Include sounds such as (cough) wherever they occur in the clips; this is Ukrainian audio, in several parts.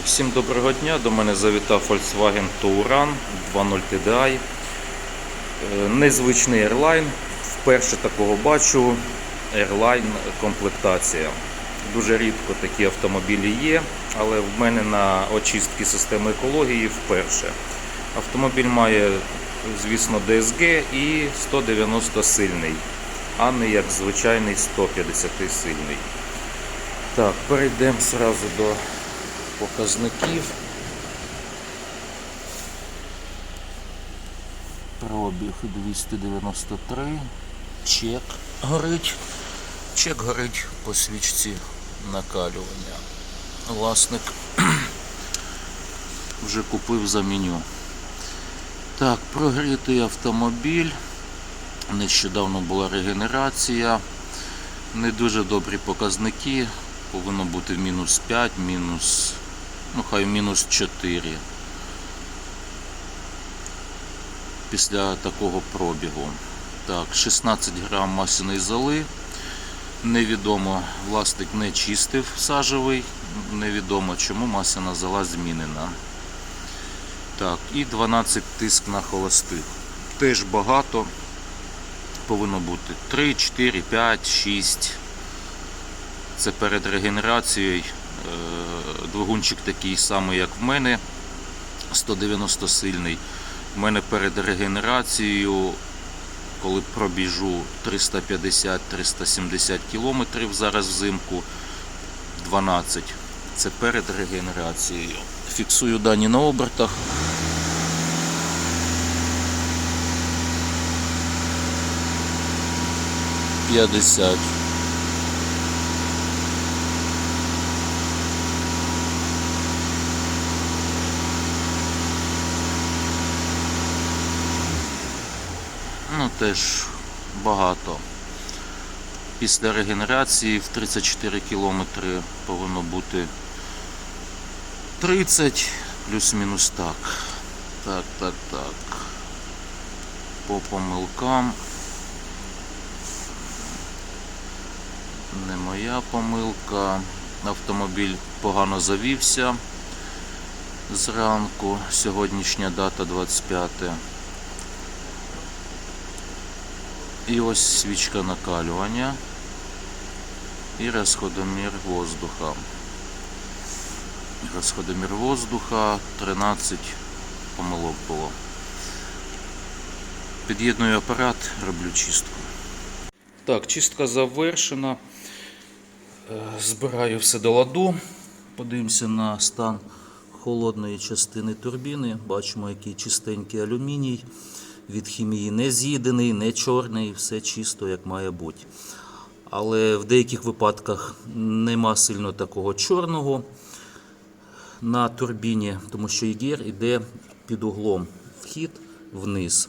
Всім доброго дня. До мене завітав Volkswagen Touran 2.0 TDI. Е, Незвичний Airline. Вперше такого бачу. Airline комплектація. Дуже рідко такі автомобілі є, але в мене на очистці системи екології вперше. Автомобіль має, звісно, DSG і 190 сильний, а не як звичайний 150 сильний. Так, перейдемо зразу до показників. Пробіг 293. Чек горить. Чек горить по свічці накалювання. Власник (clears throat) вже купив за меню. Так, прогрітий автомобіль. Нещодавно була регенерація. Не дуже добрі показники. Повинно бути мінус 5, мінус, ну хай мінус 4. Після такого пробігу. Так, 16 грам масляної золи. Невідомо, власник не чистив сажевий. Невідомо чому масляна зола змінена. Так, і 12 тиск на холостих. Теж багато. Повинно бути 3, 4, 5, 6. Це перед регенерацією. Е, Двигунчик такий самий, як в мене, 190 сильний. У мене перед регенерацією, коли пробіжу 350-370 кілометрів зараз взимку, 12. Це перед регенерацією. Фіксую дані на обертах. П'ятдесят. Теж багато. Після регенерації в 34 кілометри повинно бути 30 плюс-мінус так. Так, так, так. По помилкам. Не моя помилка. Автомобіль погано завівся зранку. Сьогоднішня дата 25. І ось свічка накалювання і розходомір воздуха. Розходомір воздуха 13 помилок було. Під'єдную апарат, роблю чистку. Так, чистка завершена. Е, Збираю все до ладу. Подивимося на стан холодної частини турбіни. Бачимо, який чистенький алюміній. Від хімії не з'їдений, не чорний, все чисто, як має бути. Але в деяких випадках нема сильно такого чорного на турбіні, тому що ЄГР йде під углом вхід вниз.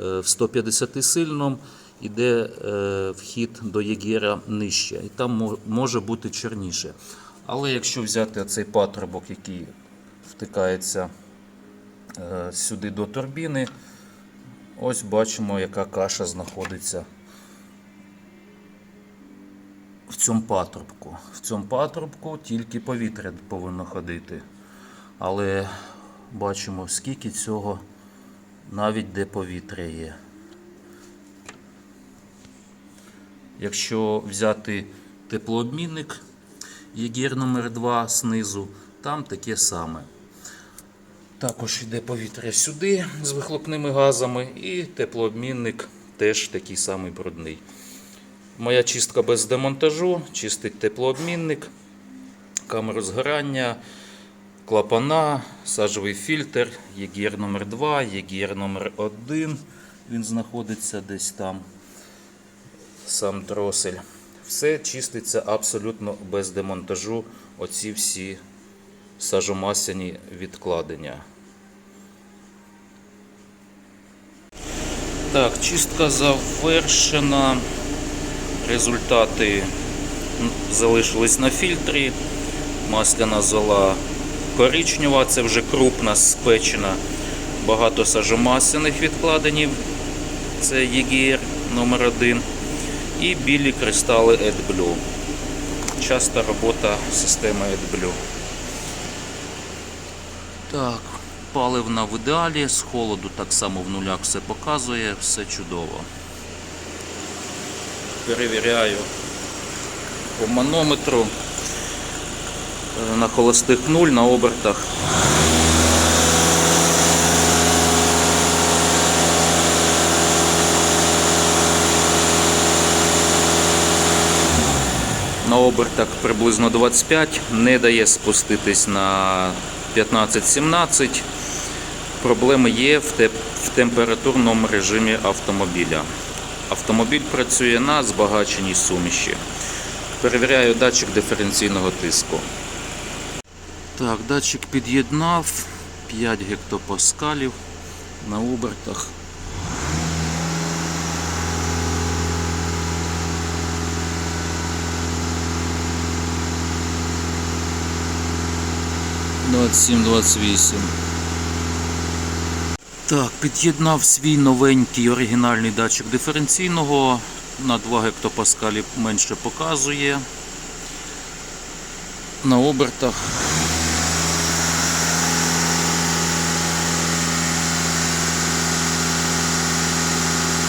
Е, В 150 сильному йде вхід до ЄГРа нижче, і там може бути чорніше. Але якщо взяти цей патрубок, який втикається е, сюди до турбіни, ось бачимо, яка каша знаходиться в цьому патрубку. В цьому патрубку тільки повітря повинно ходити. Але бачимо, скільки цього навіть де повітря є. Якщо взяти теплообмінник ЄГР номер 2 знизу, там таке саме. Також йде повітря сюди з вихлопними газами, і теплообмінник теж такий самий брудний. Моя чистка без демонтажу, чистить теплообмінник, камеру згорання, клапана, сажовий фільтр, ЄГР номер 2 ЄГР номер 1 Він знаходиться десь там, сам дросель. Все чиститься абсолютно без демонтажу. Оці всі сажомасяні відкладення. Так, чистка завершена. Результати залишились на фільтрі. Масляна зола коричнева, це вже крупна спечена. Багато сажомасляних відкладенів. Це ЄГР номер 1 І білі кристали AdBlue. Часта робота системи AdBlue. Так, паливна в ідеалі, з холоду так само в нулях все показує, все чудово. Перевіряю по манометру Е, на холостих нуль на обертах. На обертах приблизно 25, не дає спуститись на 15-17. Проблеми є в, температурному режимі автомобіля. Автомобіль працює на збагаченій суміші. Перевіряю датчик диференційного тиску. Так, датчик під'єднав 5 гектопаскалів на обертах. Двадцять. Так, під'єднав свій новенький оригінальний датчик диференційного. На 2 гектопаскалі менше показує. На обертах.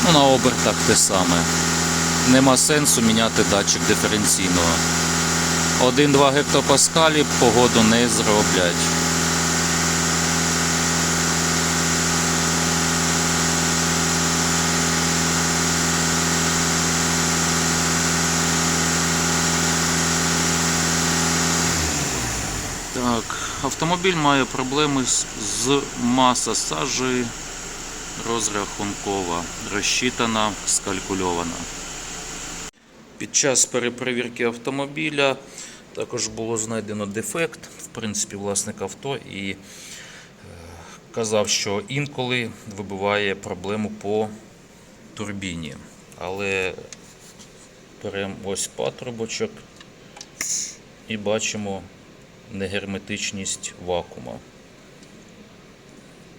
Ну, на обертах те саме. Нема сенсу міняти датчик диференційного. 1-2 гектопаскалі погоду не зроблять. Так, автомобіль має проблеми з, маса сажі розрахункова, розчитана, скалькульована. Під час перепровірки автомобіля також було знайдено дефект, в принципі, власник авто і е, казав, що інколи вибиває проблему по турбіні. Але беремо ось патрубочок і бачимо негерметичність вакуума.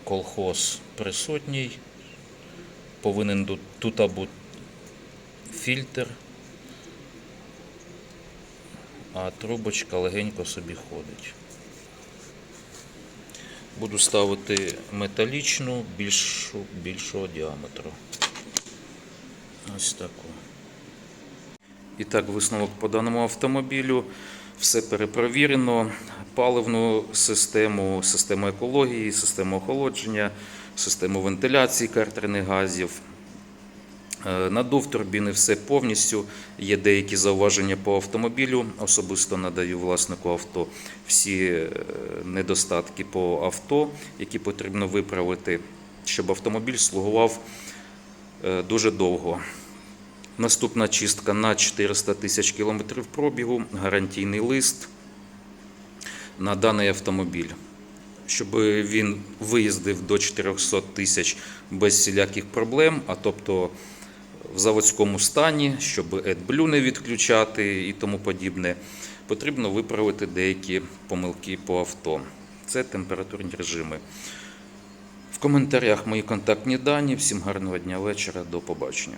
Колхоз присутній. Повинен тут бути фільтр, а трубочка легенько собі ходить. Буду ставити металічну більшу, більшого діаметру. Ось таку. І так, висновок по даному автомобілю. Все перепровірено. Паливну систему, систему екології, систему охолодження, систему вентиляції картерних газів. Е, Надув турбіни все повністю. Є деякі зауваження по автомобілю. Особисто надаю власнику авто всі е, недостатки по авто, які потрібно виправити, щоб автомобіль слугував е, дуже довго. Наступна чистка на 400 тисяч кілометрів пробігу, гарантійний лист на даний автомобіль. Щоб він виїздив до 400 тисяч без всіляких проблем, а тобто в заводському стані, щоб AdBlue не відключати і тому подібне, потрібно виправити деякі помилки по авто. Це температурні режими. В коментарях мої контактні дані. Всім гарного дня вечора. До побачення.